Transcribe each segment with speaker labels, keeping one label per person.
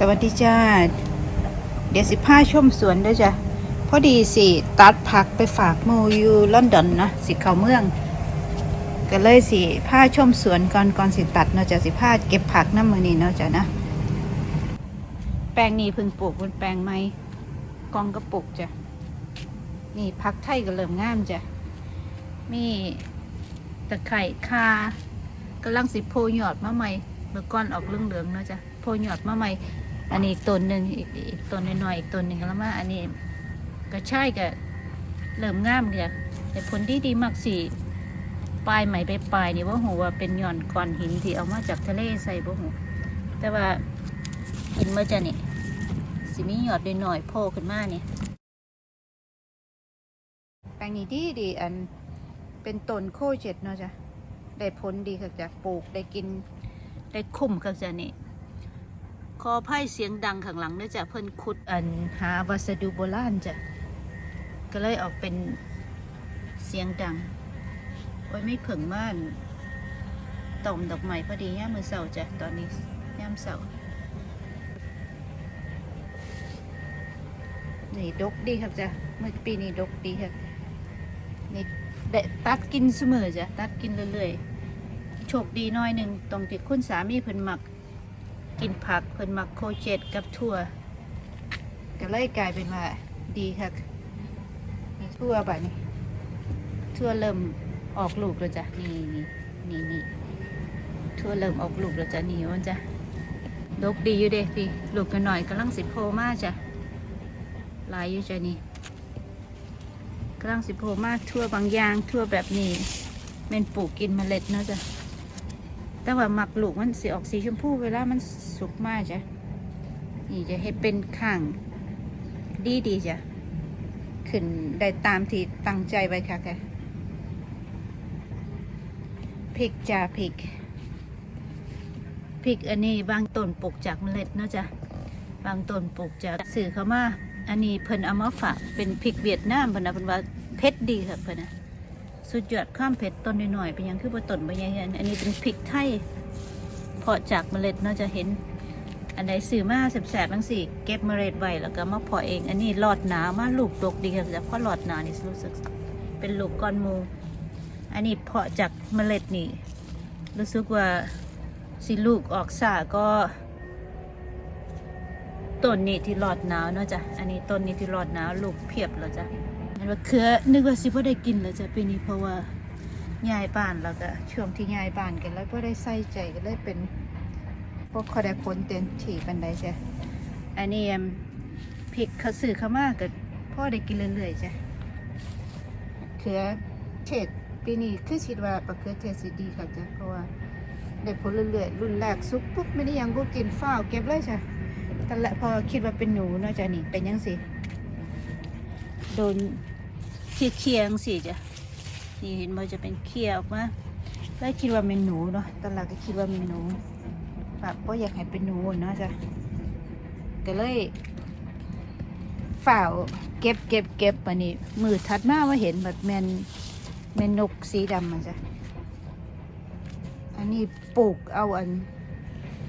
Speaker 1: สวัสดีจ้า เดี๋ยวสิพาชมสวนด้วยจ้ะพอดีสิตัดผักไปฝากมูอยู่ลอนดอนนะสิเข้าเมือง ก็เลยสิพาชมสวนก่อนก่อนสิตัดเนาะจ้ะสิพาเก็บผักน้ำมือนี้เนาะจ้ะนะ แปลงนี้เพิ่งปลูกบนแปลงไม้กองกระปุกจ้ะนี่ผักไทยก็เริ่มงามจ้ะมีตะไคร่คากำลังสิโพยอดมาใหม่เมื่อก่อนออกเหลืองๆเนาะจ้ะโพยอดมาใหม่ อันนี้อีกต้นหนึ่งอีกอีกต้นน้อยๆอีกต้นหนึ่งแล้วมาอันนี้ก็ใช่ก็เริ่มงามจ้ะแต่ผลดีดีมากสิปลายใหม่ไปปลายนี่ว่าหูว่าเป็นหย่อนก้อนหินที่เอามาจากทะเลใส่บ่หูแต่ว่ากินเมื่อจะนี่สิมีหยอดหน่อยๆโผล่ขึ้นมาเนี่ยแปลงนี้ดีดีอันเป็นต้นโคเจ็ดเนาะจ้ะได้ผลดีค่ะจ้ะปลูกได้กินได้คุ้มค่ะจ้ะนี่ ขอไพ่เสียงดังข้างหลังเนื่องจากเพิ่นขุดอันหาวัสดุโบราณจ้ะก็เลยออกเป็นเสียงดัง โอ้ยไม่เพิ่งม่านต่อมดอกไม้พอดีย่ามือเสาจ้ะตอนนี้ย่ามเสานี่ดกดีครับจ้ะเมื่อปีนี้ดกดีครับนี่ได้ตัดกินเสมอจ้ะตัดกินเรื่อยๆโชคดีน้อยหนึ่งตรงที่คุณสามีเพิ่นหมัก กินผักเพิ่นมักโคเจ็ดกับทั่วก็เลยกลายเป็นว่าดีค่ะนี่ทั่วบ่นี่ทั่วเริ่มออกลูกแล้วจ้ะนี่นี่นี่นี่ทั่วเริ่มออกลูกแล้วจ้ะนี่มันจ้ะดกดีอยู่เด้พี่ลูกกันหน่อยกำลังสิโพมากจ้ะลายอยู่จ้ะนี่กำลังสิโพมากทั่วบางอย่างทั่วแบบนี้เม่นปลูกกินเมล็ดเนาะจ้ะ แต่ว่าหมักลูกมันสีออกสีชมพูเวลามันสุกมากจ้ะนี่จะให้เป็นข้างดีดีจ้ะขึ้นได้ตามที่ตั้งใจไว้ค่ะค่ะพริกจ้าพริกพริกอันนี้บางต้นปลูกจากเมล็ดนะจ้ะบางต้นปลูกจากสื่อเขามาอันนี้เพิ่นเอามาฝากเป็นพริกเวียดนามเพิ่นนะเพิ่นว่าเผ็ดดีค่ะเพิ่นนะ สุดยอดข้ามเผ็ดต้นหน่อยๆเป็นยังคือบ่ต้นบ่ใหญ่อันนี้เป็นพริกไทยเพาะจากเมล็ดเนาะจะเห็น อันไหนซื้อมาแสบๆบางสิเก็บเมล็ดไว้แล้วก็มาเพาะเอง อันนี้หลอดหนามาลูกดกดีค่ะแต่เพราะหลอดหนานี่รู้สึกเป็นลูกก้อนมู อันนี้เพาะจากเมล็ดนี่ รู้สึกว่าสิลูกออกสาก็ต้นนี้ที่หลอดหนาวเนาะจ้ะอันนี้ต้นนี้ที่หลอดหนาวลูกเพียบแล้วจ้ะ อันว่าเคือนึกว่าสิพ่ได้กินแล้วจ้ะปีนี้เพราะว่ายายบ้านแล้วก็ช่วงที่ยายบ้านกันแล้วพ่ได้ใส่ใจก็เลยเป็นพวกเขาได้ผลเต็มที่ปันใดจ้ะอันนี้ em พริกเขาซื้อเขามาก็พ่อได้กินเรื่อยๆจ้ะเคือเทศปีนี้คือคิดว่าปลาเขือเทศสิดีค่ะจ้ะเพราะว่าได้ผลเรื่อยๆรุ่นแรกสุกปุ๊บไม่ได้ยังก็กินฝ้าวเก็บเลยจ้ะแต่ละพอคิดว่าเป็นหนูเนาะจ้ะนี่เป็นยังสิ โดนเคี่ยเคียงสิจ้ะนี่เห็นมันจะเป็นเคี่ยออกมาแล้วคิดว่าเป็นหนูเนาะตอนหลังก็คิดว่าเป็นหนูแบบก็อยากให้เป็นหนูเนาะจ้ะก็เลยฝ่าเก็บเก็บเก็บอันนี้มือถัดมาว่าเห็นแบบแมนแมนนกสีดำมันจ้ะอันนี้ปลูกเอาอัน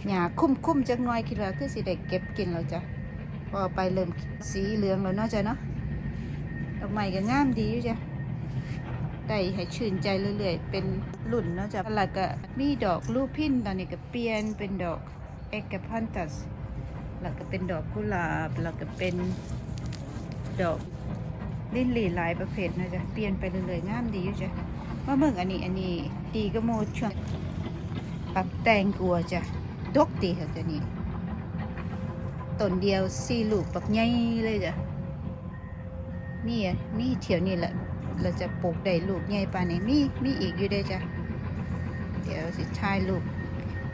Speaker 1: หญ้าคุ้มคุ้มจักหน่อยคิดว่าคือสิได้เก็บกินแล้วจ้ะพอไปเริ่มสีเหลืองแล้วเนาะจ้ะเนาะ ดอกไม้ก็งามดีอยู่จ้ะได้ให้ชื่นใจเรื่อยๆ เป็นรุ่นเนาะจ้ะแล้วก็มีดอกลูพินตอนนี้ก็เปลี่ยนเป็นดอกเอกพันตัสแล้วก็เป็นดอกกุหลาบแล้วก็เป็นดอกลิ้นหลีหลายประเภทนะจ้ะเปลี่ยนไปเรื่อยๆงามดีอยู่จ้ะว่าเมืองอันนี้อันนี้ดีก็โมช่วงปรับแต่งกลัวจ้ะดกดีค่ะจ้ะนี่ต้นเดียวสี่ลูกปักใหญ่เลยจ้ะ มีอะมีเที่ยวนี่แหละเราจะปลูกได้ลูกใหญ่ปานนี้มีมีอีกอยู่เด้จ้ะเดี๋ยวสิทายลูก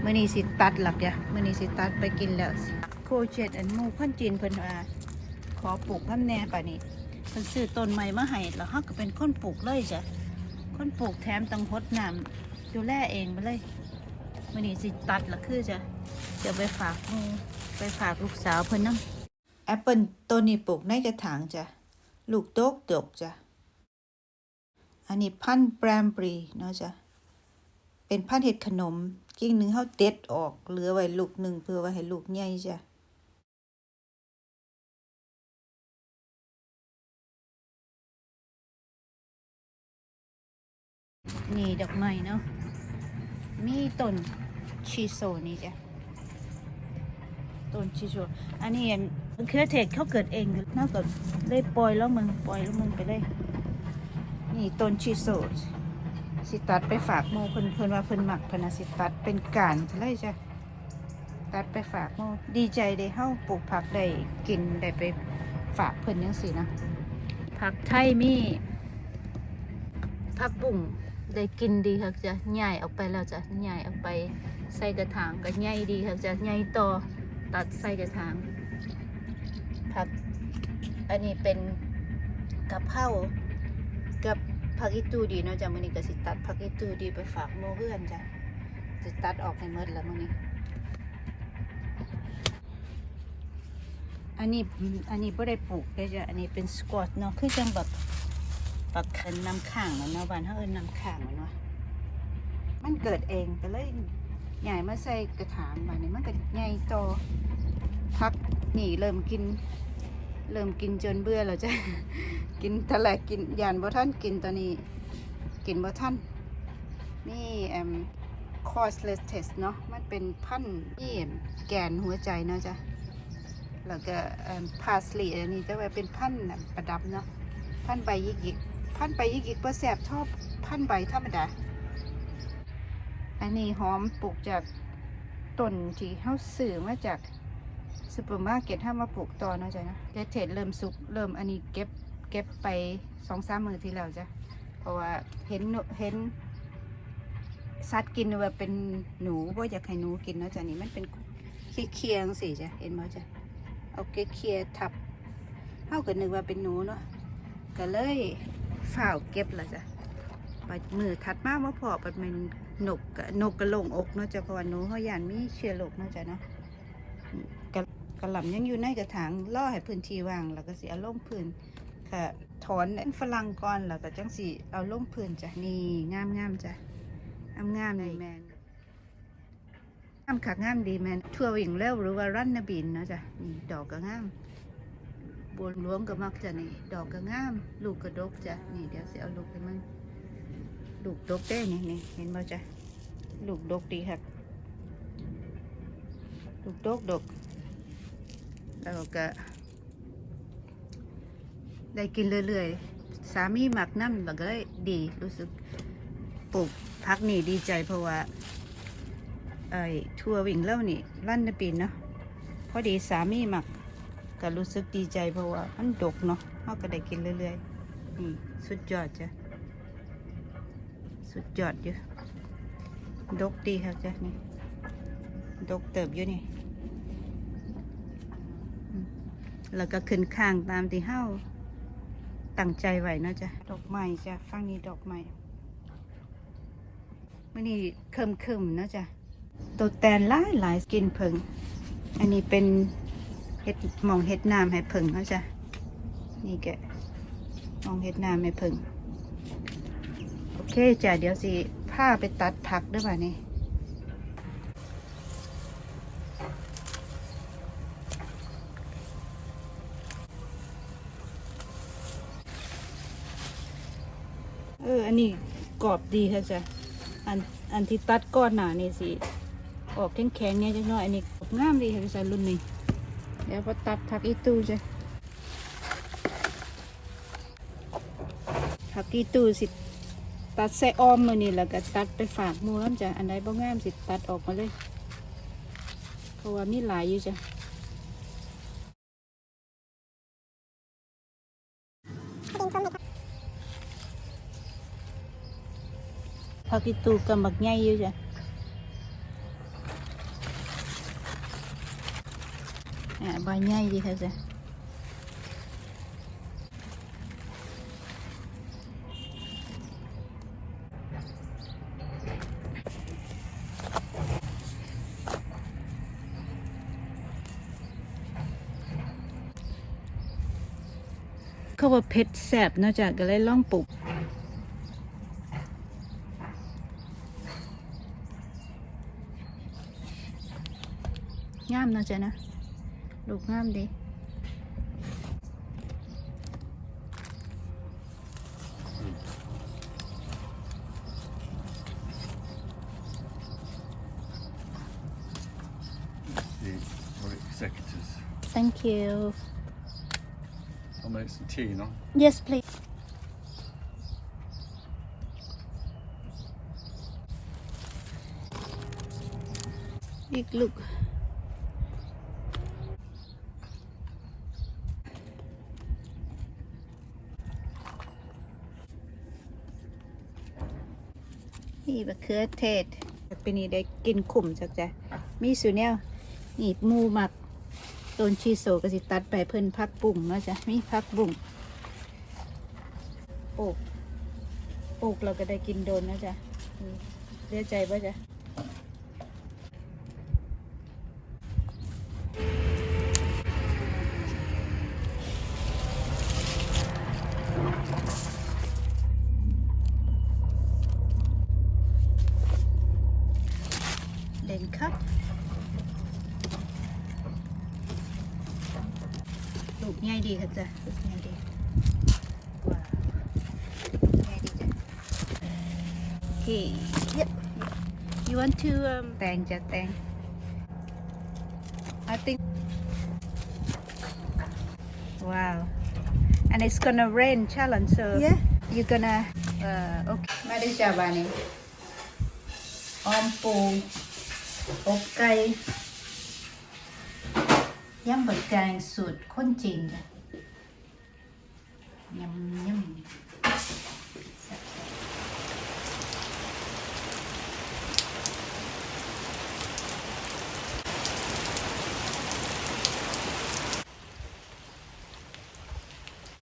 Speaker 1: เมื่อนี้สิตัดหลักจ้ะเมื่อนี้สิตัดไปกินแล้วโคเจ็ดอันมูพันจีนเพิ่นว่าขอปลูกน้ำแน่ป่านนี้เพิ่นซื้อต้นใหม่มาให้แล้วฮาก็เป็นคนปลูกเลยจ้ะคนปลูกแถมต้องหดน้ำดูแลเองไปเลยเมื่อนี้สิตัดละคือจ้ะเดี๋ยวไปฝากมูไปฝากลูกสาวเพิ่นนำแอปเปิลต้นนี้ปลูกในกระถางจ้ะ ลูกโดกตกจ้ะ อันนี้พันแปรมบรีเนาะจ้ะ เป็นพันเห็ดขนม กิ่งหนึ่งเขาเต็ดออก เหลือไว้ลูกหนึ่งเพื่อไว้ให้ลูกใหญ่จ้ะนี่ดอกไม้เนาะ มีต้นชิโซนี่จ้ะ ต้นชิโซ อันนี้ มะเขือเทศเขาเกิดเองน่าก็ได้ปล่อยแล้วมึงปล่อยแล้วมึงไปเลย นี่ต้นชีโซสิตัดไปฝากโมเพิ่นเพิ่นว่าเพิ่นหมักเพนนสิตัดเป็นการเลยจ้ะตัดไปฝากโมดีใจได้เฮาปลูกผักได้กินได้ไปฝากเพิ่นจังซี่นะผักไทยมีผักบุ้งได้กินดีครับจ้ะใหญ่ออกไปแล้วจ้ะใหญ่ออกไปใส่กระถางก็ใหญ่ดีครับจ้ะใหญ่ต่อตัดใส่กระถาง ผัก อันนี้เป็นกะเพรากับผักอีตูดีเนาะจ้ะมื้อนี้ก็สิตัดผักอีตูดีไปฝากโมเพื่อนจ้ะสิตัดออกให้หมดแล้วมื้อนี้ อันนี้อันนี้บ่ได้ปลูกเลยจ้ะอันนี้เป็นสควอตเนาะคือจังแบบปักเอินน้ำข้างมันเนาะบ้านเฮาเอิ้นน้ำข้างมันเนาะมันเกิดเองก็เลยใหญ่มาใส่กระถางบานนี้มันก็ใหญ่โตพักนี่เริ่มกิน เริ่มกินจนเบื่อแล้วจ้ะกินทะเลกินยานบ่ท่านกินตอนนี้ กินบ่ท่านนี่แอม causeless test เนาะมันเป็นพันธุ์ที่แกนหัวใจเนาะจ้ะแล้วก็พาสลีอันนี้จะไว้เป็นพันธุ์ประดับเนาะพันธุ์ใบยิกยิกพันธุ์ใบยิกยิกเพื่อแสบชอบพันธุ์ใบธรรมดา อันนี้หอมปลูกจากต้นที่เฮาซื้อมาจาก ซูเปอร์มาร์เก็ตห้ามาปลูกต่อนะจ้ะนะเดเทศเริ่มสุกเริ่มอันนี้เก็บเก็บไปสองสามมือที่แล้วจ้ะเพราะว่าเห็นเห็นสัตว์กินว่าเป็นหนูว่าอยากให้หนูกินนะจ้ะนี่มันเป็นเคียงสิจ้ะเห็นไหมจ้ะเอาเกเคลียร์ทับเท่ากับนึกว่าเป็นหนูเนาะก็เลยฝ่าวเก็บละจ้ะปัดมือถัดมาว่าพอปัดเป็นนกกนกกระลงอกเนาะจ้ะเพราะว่าหนูเขายานมีเชื้อโรคเนาะจ้ะเนาะ กระหล่ำยังอยู่ในกระถางล่อให้พื้นที่ว่าง แล้วก็สิเอาลงพื้นค่ะถอนอันฝรั่งก่อนแล้วก็จังสิเอาลงพื้นจ้ะนี่งามงามๆจ้ะงามงามๆเลยแมนงามค่ะงามดีแมนทั่ววิ่งเร็วหรือว่ารันนบินเนาะจ้ะนี่ดอกก็งามบนหลวงก็มักจะนี่ดอกก็งาม ลูกก็ดกจ้ะนี่เดี๋ยวสิเอาลูกให้มันลูกดกได้นี่นี่เห็นบ่จ้ะลูกดกดีครับลูกดกดก แล้วก็ได้กินเรื่อยๆ สามีหมักน้ำแล้วก็เลยดีรู้สึกปลูกพักนี่ดีใจเพราะว่าไอ้ทัววิ่งเล่านี่ลั่นนปีนเนาะพอดีสามีหมักก็รู้สึกดีใจเพราะว่ามันดกเนาะเขาก็ได้กินเรื่อยๆนี่สุดยอดจ้ะสุดยอดอยู่ดกดีครับจ้ะนี่ดกเติบอยู่นี่ แล้วก็ขึ้นข้างตามที่เฮาตั้งใจไว้เนาะจ้ะดอกไม้จ้ะฟังนี้ดอกไม้มื่อนี้เคิมคิมๆเนาะจ้ะตัวแตนหลายหลายกินเพิง อันนี้เป็นเห็ดมองเห็ดน้ำให้เพิงเขาจ้ะนี่แกมองเห็ดน้ำให้เพิง โอเคจ้ะเดี๋ยวสิผ้าไปตัดผักด้วยป่ะนี่ เอออันนี้กรอบดีค่ะจ้ะอันอันที่ตัดก้อนหนานี่สิออกแข็งแข็งๆเนี่ยจังน้อยอันนี้งามดีค่ะพี่ชายรุ่นนี้เดี๋ยวพอตัดผักอีตู้จ้ะผักอีตู้สิตัดใส่อ้อมมือนี่แล้วก็ตัดไปฝากหมูแล้วจ้ะอันใดบ่งามสิตัดออกมาเลยเพราะว่ามีหลายอยู่จ้ะ ผักอีตู้กับบักใหญ่อยู่จ้ะอ่าใบใหญ่ดีค่ะจ้ะเขาว่าเผ็ดแสบเนอกจากก็เลยล่องปลูก น่าจะนะ ลูกงามดี
Speaker 2: executors.
Speaker 1: Thank you.
Speaker 2: I'll make some tea, no?
Speaker 1: Yes, please. look นี่บะเขือเทศเป็นนี่ได้กินขุ่มจักจ้ะมีสูแนวนี่หมูหมักต้นชีโซก็สิตัดไปเพิ่นพักบุ้งเนาะจ้ะมีพักบุ้งปลูกปลูกเราก็ได้กินโดนนะจ๊ะอืมเสียใจป่ะจ๊ะเด่นครับลูกง่ายดีค่ะ จ้ะลูกง่ายดีว้าวง่ายดีจ้ะ Okay. Yep. You want to um tang ja tang. I think Wow. And it's gonna rain challenge so
Speaker 3: Yeah.
Speaker 1: you're gonna uh okay. มาได้จ้าบานี่ออมปูอกไก่ยำบักแกงสูตรคนจีนจ้ะ Ням-ням.